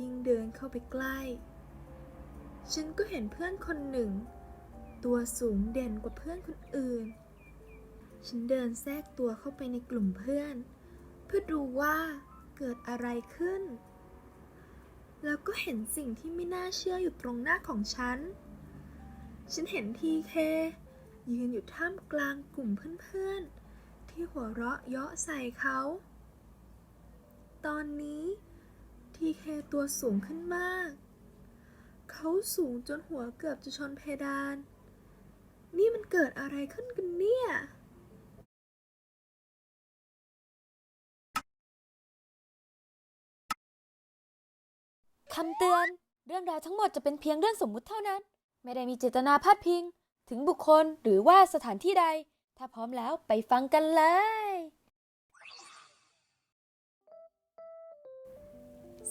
ยิ่งเดินเข้าไปใกล้ ฉันก็เห็นเพื่อนคนหนึ่ง ตัวสูงเด่นกว่าเพื่อนคนอื่น ฉันเดินแทรกตัวเข้าไปในกลุ่มเพื่อน เพื่อดูว่าเกิดอะไรขึ้น แล้วก็เห็นสิ่งที่ไม่น่าเชื่ออยู่ตรงหน้าของฉัน ฉันเห็นทีเคยืนอยู่ท่ามกลางกลุ่มเพื่อนๆ ที่หัวเราะเยาะใส่เขา ตอนนี้ ทีเคตัวสูงขึ้นมาก เขาสูงจนหัวเกือบจะชนเพดาน นี่มันเกิดอะไรขึ้นกันเนี่ย คำเตือน เรื่องราวทั้งหมดจะเป็นเพียงเรื่องสมมุติเท่านั้น ไม่ได้มีเจตนาพาดพิง ถึงบุคคลหรือว่าสถานที่ใด ถ้าพร้อมแล้วไปฟังกันเลย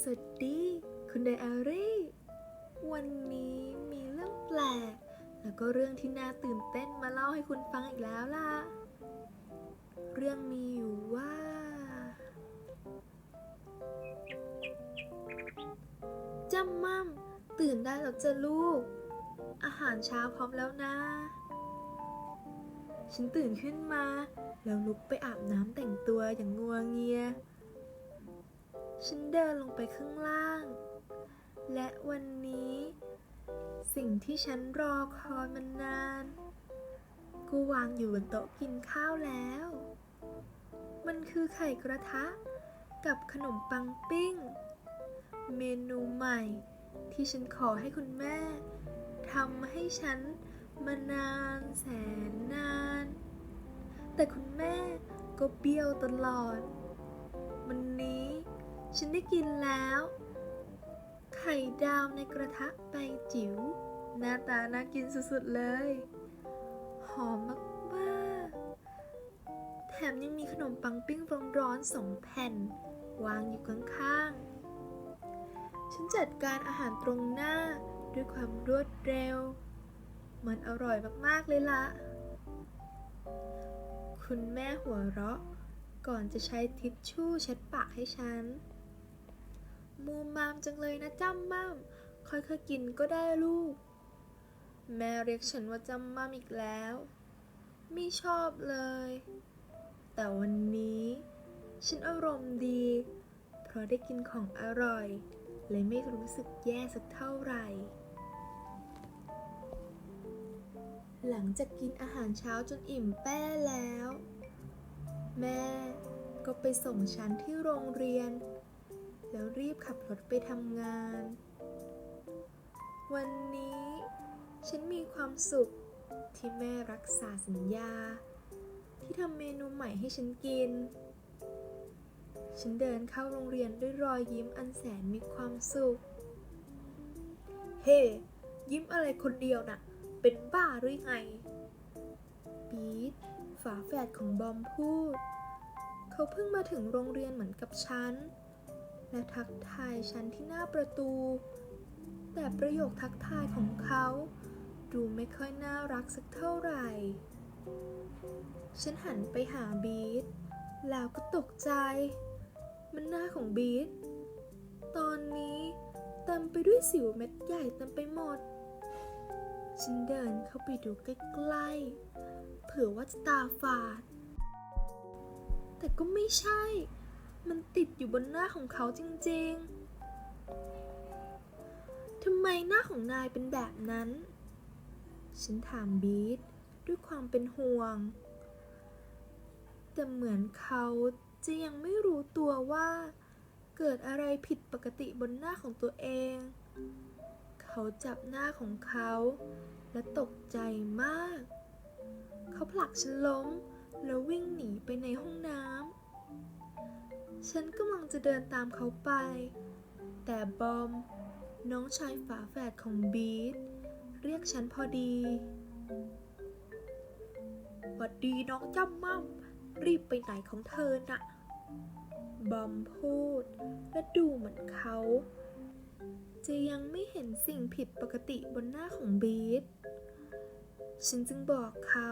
สวัสดี คุณไดอารี่ วันนี้มีเรื่องแปลก แล้วก็เรื่องที่น่าตื่นเต้นมาเล่าให้คุณฟังอีกแล้วล่ะ เรื่องมีอยู่ว่า จำมั่มตื่นได้แล้วจ้ะลูก อาหารเช้าพร้อมแล้วนะ ฉันตื่นขึ้นมา แล้วลุกไปอาบน้ำแต่งตัวอย่างงัวเงีย ฉันเดินลงไปข้างล่าง และวันนี้ สิ่งที่ฉันรอคอยมานาน กูวางอยู่บนโต๊ะกินข้าวแล้ว มันคือไข่กระทะ กับขนมปังปิ้ง เมนูใหม่ที่ฉันขอให้คุณแม่ทำให้ฉันมานานแสนนาน แต่คุณแม่ก็เบี้ยวตลอด วันนี้ ฉันได้กินแล้ว ไข่ดาวในกระทะใบจิ๋ว หน้าตาน่ากินสุดๆเลย หอมมากๆ แถมยังมีขนมปังปิ้งร้อนๆสองแผ่น วางอยู่ข้างๆ ฉันจัดการอาหารตรงหน้าด้วยความรวดเร็ว มันอร่อยมากๆเลยละคุณแม่หัวเราะก่อนจะใช้ทิชชู่เช็ดปากให้ฉัน มูมามจังเลยนะจ้ำมั่มค่อยๆกินก็ได้ลูก แม่เรียกฉันว่าจ้ำมั่มอีกแล้ว ไม่ชอบเลย แต่วันนี้ ฉันอารมณ์ดี เพราะได้กินของอร่อย เลยไม่รู้สึกแย่สักเท่าไหร่หลังจากกินอาหารเช้าจนอิ่มแป้แล้ว แม่ก็ไปส่งฉันที่โรงเรียน แล้วรีบขับรถไปทำงาน วันนี้ ฉันมีความสุขที่แม่รักษาสัญญา ที่ทำเมนูใหม่ให้ฉันกิน ฉันเดินเข้าโรงเรียนด้วยรอยยิ้มอันแสนมีความสุข เฮ้ยิ้มอะไรคนเดียวน่ะ เป็นบ้าหรือไงบีทฝาแฝดของบอมพูด เขาเพิ่งมาถึงโรงเรียนเหมือนกับฉัน และทักทายฉันที่หน้าประตู แต่ประโยคทักทายของเขา ดูไม่ค่อยน่ารักสักเท่าไหร่ ฉันหันไปหาบีทแล้วก็ตกใจ มันหน้าของบีทตอนนี้เต็มไปด้วยสิวเม็ดใหญ่เต็มไปหมด ฉันเดินเข้าไปดูใกล้ๆ เผื่อว่าจะตาฝาด แต่ก็ไม่ใช่ มันติดอยู่บนหน้าของเขาจริงๆ ทำไมหน้าของนายเป็นแบบนั้น ฉันถามบีทด้วยความเป็นห่วง แต่เหมือนเขาจะยังไม่รู้ตัวว่า เกิดอะไรผิดปกติบนหน้าของตัวเอง เขาจับหน้าของเขา และตกใจมาก เขาผลักฉันล้มแล้ววิ่งหนีไปในห้องน้ำ ฉันกำลังจะเดินตามเขาไป แต่บอม น้องชายฝาแฝดของบีทเรียกฉันพอดีหวัดดีน้องจำมั่มรีบไปไหนของเธอน่ะ บอมพูด และดูเหมือนเขา จะยังไม่เห็นสิ่งผิดปกติบนหน้าของบีทฉันจึงบอกเขา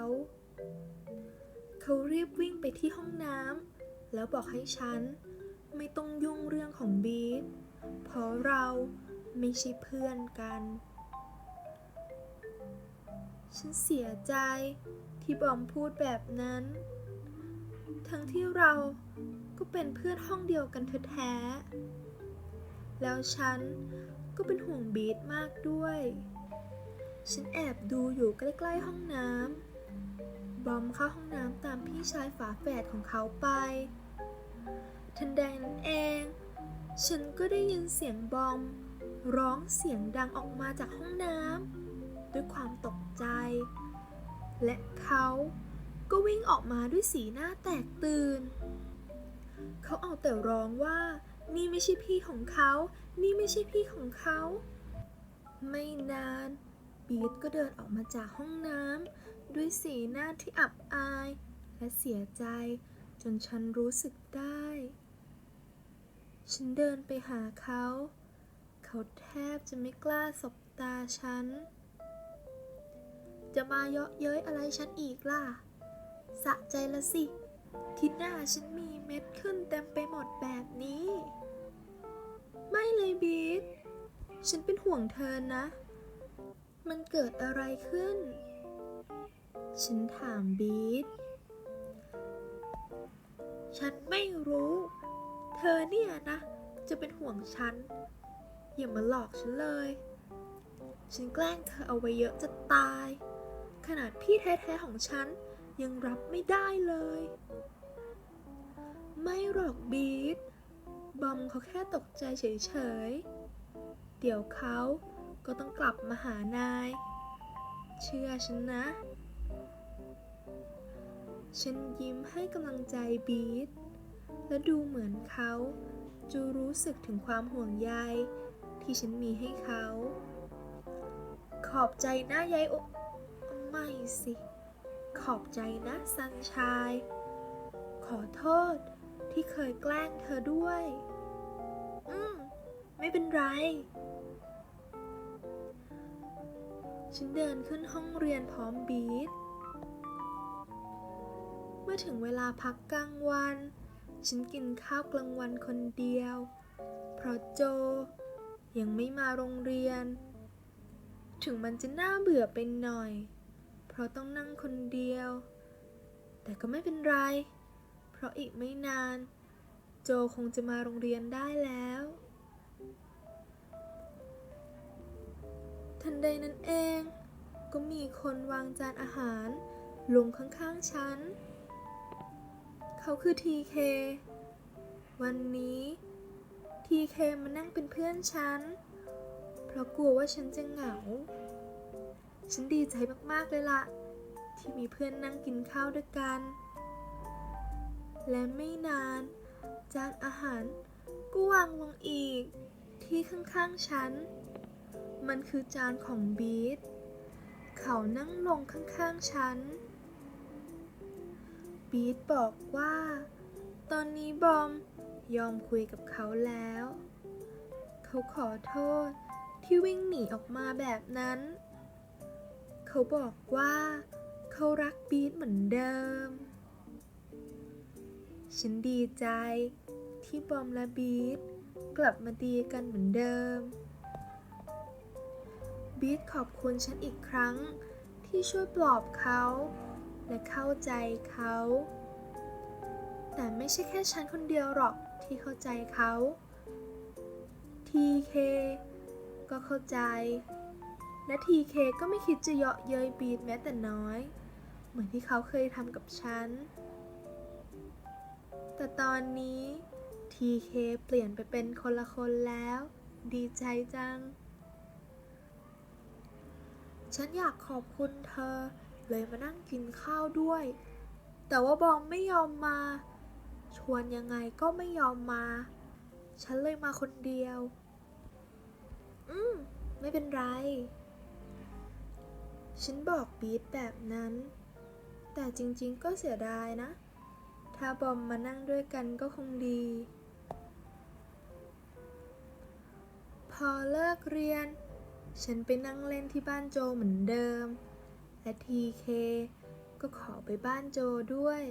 เขารีบวิ่งไปที่ห้องน้ำ แล้วบอกให้ฉัน ไม่ต้องยุ่งเรื่องของบีทเพราะเราไม่ใช่เพื่อนกัน ฉันเสียใจที่บอมพูดแบบนั้น ทั้งที่เราก็เป็นเพื่อนห้องเดียวกันแท้ๆแล้วฉันก็เป็นห่วงบีทมากด้วย ฉันแอบดูอยู่ใกล้ๆห้องน้ำบอมเข้าห้องน้ำตามพี่ชายฝาแฝดของเขาไป ทันใดนั้นเอง ฉันก็ได้ยินเสียงบอม ร้องเสียงดังออกมาจากห้องน้ำด้วยความตกใจ และเขาก็วิ่งออกมาด้วยสีหน้าแตกตื่น เขาเอาแต่ร้องว่า นี่ไม่ใช่พี่ของเขา นี่ไม่ใช่พี่ของเขา ไม่นานบีทก็เดินออกมาจากห้องน้ำด้วยสีหน้าที่อับอาย และเสียใจจนฉันรู้สึกได้ ฉันเดินไปหาเขา เขาแทบจะไม่กล้าสบตาฉัน จะมาเยาะเย้ยอะไรฉันอีกล่ะ สะใจละสิ ที่หน้าฉันมีเม็ดขึ้นเต็มไปหมดแบบนี้ ไม่เลยบีทฉันเป็นห่วงเธอนะ มันเกิดอะไรขึ้น ฉันถามบีทฉันไม่รู้ ธอเนี่ยนะ จะเป็นห่วงฉัน อย่ามาหลอกฉันเลย ฉันแกล้งเธอเอาไว้เยอะจะตาย ขนาดพี่แท้ๆของฉันยังรับไม่ได้เลย ไม่หรอกบีทบอมเขาแค่ตกใจเฉยๆ เดี๋ยวเขาก็ต้องกลับมาหานาย เชื่อฉันนะ ฉันยิ้มให้กำลังใจบีท และดูเหมือนเขาจะรู้สึกถึงความห่วงใยที่ฉันมีให้เขา ขอบใจนะยายโอไม่สิ ขอบใจนะซันชาย ขอโทษที่เคยแกล้งเธอด้วย อืม ไม่เป็นไร ฉันเดินขึ้นห้องเรียนพร้อมบีท เมื่อถึงเวลาพักกลางวัน ฉันกินข้าวกลางวันคนเดียว เพราะโจ ยังไม่มาโรงเรียน ถึงมันจะน่าเบื่อไปหน่อย เพราะต้องนั่งคนเดียว แต่ก็ไม่เป็นไร เพราะอีกไม่นาน โจคงจะมาโรงเรียนได้แล้ว ทันใดนั้นเอง ก็มีคนวางจานอาหารลงข้างๆฉัน เขาคือทีเควันนี้ทีเคมานั่งเป็นเพื่อนฉัน เพราะกลัวว่าฉันจะเหงา ฉันดีใจมากๆเลยล่ะ ที่มีเพื่อนนั่งกินข้าวด้วยกัน และไม่นาน จานอาหารก็วางลงอีก ที่ข้างๆฉัน มันคือจานของบีทเขานั่งลงข้างๆฉัน บีทบอกว่า ตอนนี้บอมยอมคุยกับเขาแล้ว เขาขอโทษที่วิ่งหนีออกมาแบบนั้น เขาบอกว่าเขารักบีทเหมือนเดิม ฉันดีใจที่บอมและบีทกลับมาดีกันเหมือนเดิม บีทขอบคุณฉันอีกครั้งที่ช่วยปลอบเขา และเข้าใจเขา แต่ไม่ใช่แค่ฉันคนเดียวหรอกที่เข้าใจเขาทีเคก็เข้าใจ และทีเคก็ไม่คิดจะเยาะเย้ยบีทแม้แต่น้อย เหมือนที่เขาเคยทำกับฉัน แต่ตอนนี้ทีเคเปลี่ยนไปเป็นคนละคนแล้ว ดีใจจัง ฉันอยากขอบคุณเธอ เลยมานั่งกินข้าวด้วย แต่ว่าบอมไม่ยอมมา ชวนยังไงก็ไม่ยอมมา ฉันเลยมาคนเดียว อืม ไม่เป็นไร ฉันบอกบีทแบบนั้น แต่จริงๆก็เสียดายนะ ถ้าบอมมานั่งด้วยกันก็คงดี พอเลิกเรียน ฉันไปนั่งเล่นที่บ้านโจเหมือนเดิม และทีเคก็ขอไปบ้านโจด้วย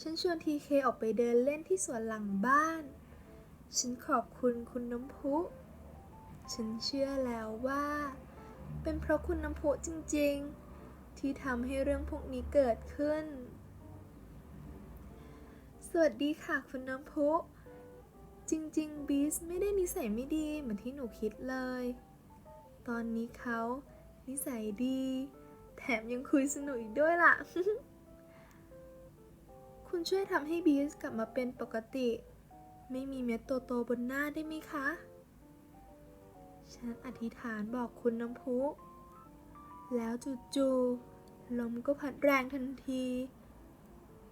ฉันชวนทีเคออกไปเดินเล่นที่สวนหลังบ้าน ฉันขอบคุณคุณน้ำพุ ฉันเชื่อแล้วว่า เป็นเพราะคุณน้ำพุจริงๆ ที่ทำให้เรื่องพวกนี้เกิดขึ้น สวัสดีค่ะคุณน้ำพุ จริงๆ บีสไม่ได้นิสัยไม่ดีเหมือนที่หนูคิดเลย ตอนนี้เขา นิสัยดี แถมยังคุยสนุกอีกด้วยล่ะ คุณช่วยทำให้บีสกลับมาเป็นปกติ ไม่มีเม็ดโตๆบนหน้าได้ไหมคะ ฉันอธิษฐานบอกคุณน้ำพุ แล้วจู่ๆลมก็พัดแรงทันที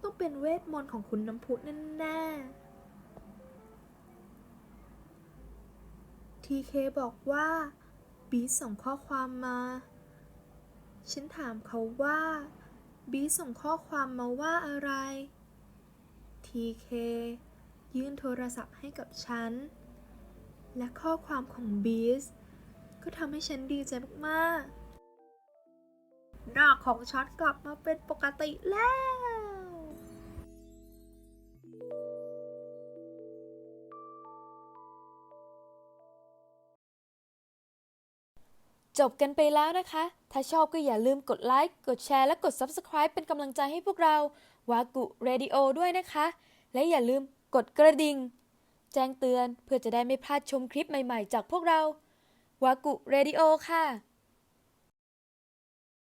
ต้องเป็นเวทมนต์ของคุณน้ำพุแน่ๆทีเคบอกว่า บีสส่งข้อความมา ฉันถามเขาว่า บีสส่งข้อความมาว่าอะไร ทีเคยื่นโทรศัพท์ให้กับฉัน และข้อความของบีสก็ทำให้ฉันดีใจมากๆหน้าของฉันกลับมาเป็นปกติแล้ว จบกันไปแล้วนะคะ ถ้าชอบก็อย่าลืมกดไลค์ กดแชร์ และกด Subscribe เป็นกำลังใจให้พวกเรา วากุเรดิโอด้วยนะคะ และอย่าลืมกดกระดิ่ง แจ้งเตือนเพื่อจะได้ไม่พลาดชมคลิปใหม่ๆ จากพวกเราวากุเรดิโอค่ะ